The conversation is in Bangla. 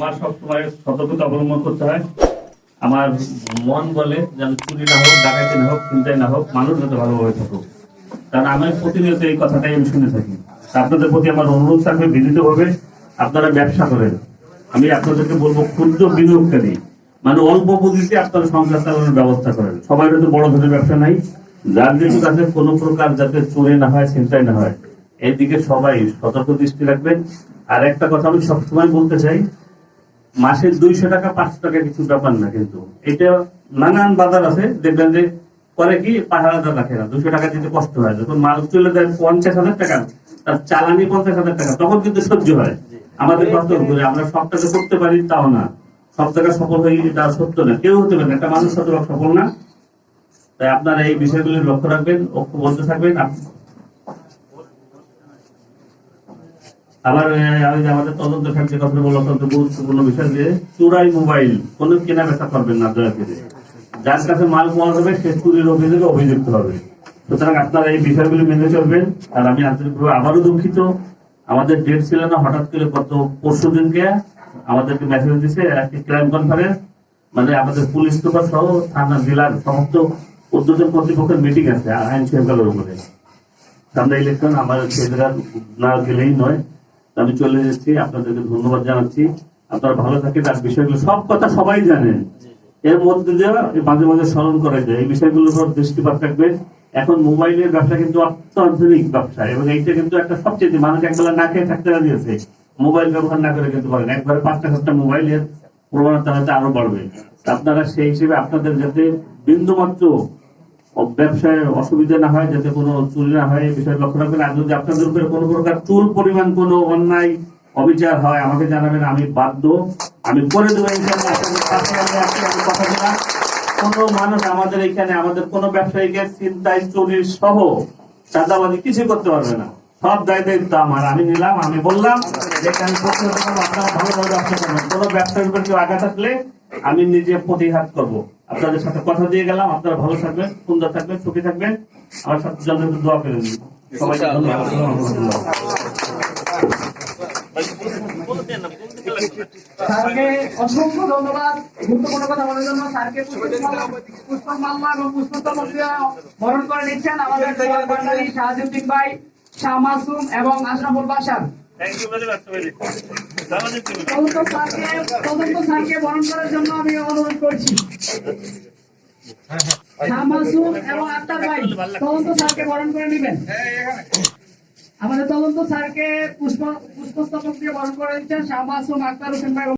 আমার সবসময় সতর্কতা অবলম্বন করতে হয়। আমার মন বলে যেন চুরি না হোক, ডাকাতি না হোক চিন্তাই না হোক, মানুষ যাতে ভালোভাবে থাকুক। কারণ আমি প্রতিনিয়ত এই কথাটাই আমি শুনে থাকি। আপনাদের প্রতি আমার অনুরোধ থাকবে, বিনীত ভাবে আপনারা ব্যবসা করেন। আমি আপনাদেরকে বলব, ক্ষুদ্র বিনিয়োগকারী মানে অল্প পুঁজিতে আপনারা সংসার চালানোর ব্যবস্থা করেন। সবাই তো বড় ধরনের ব্যবসা নাই। যার যেটুকু কাছে কোনো প্রকার যাতে চুরি না হয় চিন্তাই না হয়। এইদিকে সবাই সতর্ক দৃষ্টি রাখবেন। আর একটা কথা আমি সবসময় বলতে চাই মাসে দুইশো টাকা পাঁচশো টাকা কিছু ব্যাপার না কিন্তু। এটা নানান বাজার আছে দেখবেন যে করে কি পাহারাদার রাখে না দুশো টাকা দিতে কষ্ট হয়। যখন মাল চলে যায় পঞ্চাশ হাজার টাকা তার চালানি পঞ্চাশ হাজার টাকা তখন কিন্তু সহ্য হয়। আমাদের কষ্ট করে আমরা সব টাকা করতে পারি তাও না। সব টাকা সফল হয়ে তা সত্য না। কেউ হতে পারে না একটা মানুষ সফল না। তাই আপনারা এই বিষয়গুলি লক্ষ্য রাখবেন ঐক্যবদ্ধ থাকবেন। আমি আমাদের তদন্ত থাকছে কথা বলা অত্যন্ত গুরুত্বপূর্ণ বিষয় মোবাইল করবেন না যার কাছে মাল অভিযুক্ত হবে। সুতরাং এই মেনে চলবেন, আর আমি আন্তরিকভাবে আবারও দুঃখিত। আমাদের ডেট ছিল না, হঠাৎ করে গত পরশু দিনকে আমাদেরকে মেসেজ দিছে একটি ক্রাইম কনফারেন্স মানে আমাদের পুলিশ সুপার সহ থানা জেলার সমস্ত উদ্যোজন কর্তৃপক্ষের মিটিং আছে, আইন শৃঙ্খলার উপরে। সামনে ইলেকশন আমার ছেলেরা না গেলেই নয়। আমি চলে এসেছি, আপনাদেরকে ধন্যবাদ জানাচ্ছি। আপনারা ভালো থাকেন, আর বিষয়গুলো সব কথা সবাই জানেন। এর মধ্যে দিয়ে মাঝে মাঝে স্মরণ করা যায় এই বিষয়গুলোর উপর দৃষ্টিপাত রাখবেন। এখন মোবাইলের ব্যবসা কিন্তু অত্যাধুনিক ব্যবসা, এবং এইটা কিন্তু একটা সবচেয়ে মানুষ একবেলা না খেয়ে থাকতে আছে। মোবাইল ব্যবহার না করে কিন্তু পারেন। একবারে পাঁচটা সাতটা মোবাইলের প্রবণতা হয়তো আরও বাড়বে। আপনারা সেই হিসেবে আপনাদের যাতে বিন্দু মাত্র ও- ব্যবসায় অসুবিধা না হয়, যাতে কোনো চুরি না হয়, এই বিষয়ে লক্ষ্য রাখবেন। আর যদি আপনাদের উপরে কোনো প্রকার চুল পরিমাণ, কোনো অন্যায়, অবিচার হয়, আমাকে জানাবেন, আমি বাধ্য। আমি করে দেবো দিলাম কোনো মানুষ আমাদের এখানে, আমাদের কোনো ব্যবসায়ীকে চিন্তায় চুরির সহ চাঁদাবাজি কিছু করতে পারবে না। সব দায় দায়িত্ব আমার আমি নিলাম, আমি বললাম যে আপনারা ভালোভাবে ব্যবসা করবেন। কোনো ব্যবসার উপর কেউ আঘাত থাকলে আমি নিজে প্রতিঘাত করব। আপনাদের সাথে কথা দিয়ে গেলাম আপনারা ভালো থাকবেন সুন্দর থাকবেন সুখী থাকবেন। আমার সাথে জন্য একটু দোয়া করে দিন সবাইকে স্যারকে অসংখ্য ধন্যবাদ। গুরুত্বপূর্ণ কথা বলার জন্য স্যারকে এবং বরণ করে নিচ্ছেন। আমাদের দোয়ার শাহাজুদ্দিন ভাই শাহ মাসুম এবং আশরাফুল বাসার থ্যাংক ইউ ভেরি মাচ বরণ করার জন্য আমি অনুরোধ করছি এবং আক্তার স্যারকে বরণ করে নেবেন আমাদের তদন্ত স্যারকে পুষ্প পুষ্পস্তবক দিয়ে বরণ করে দিচ্ছেন শাহ মাসুম আক্তার হোসেন ভাই।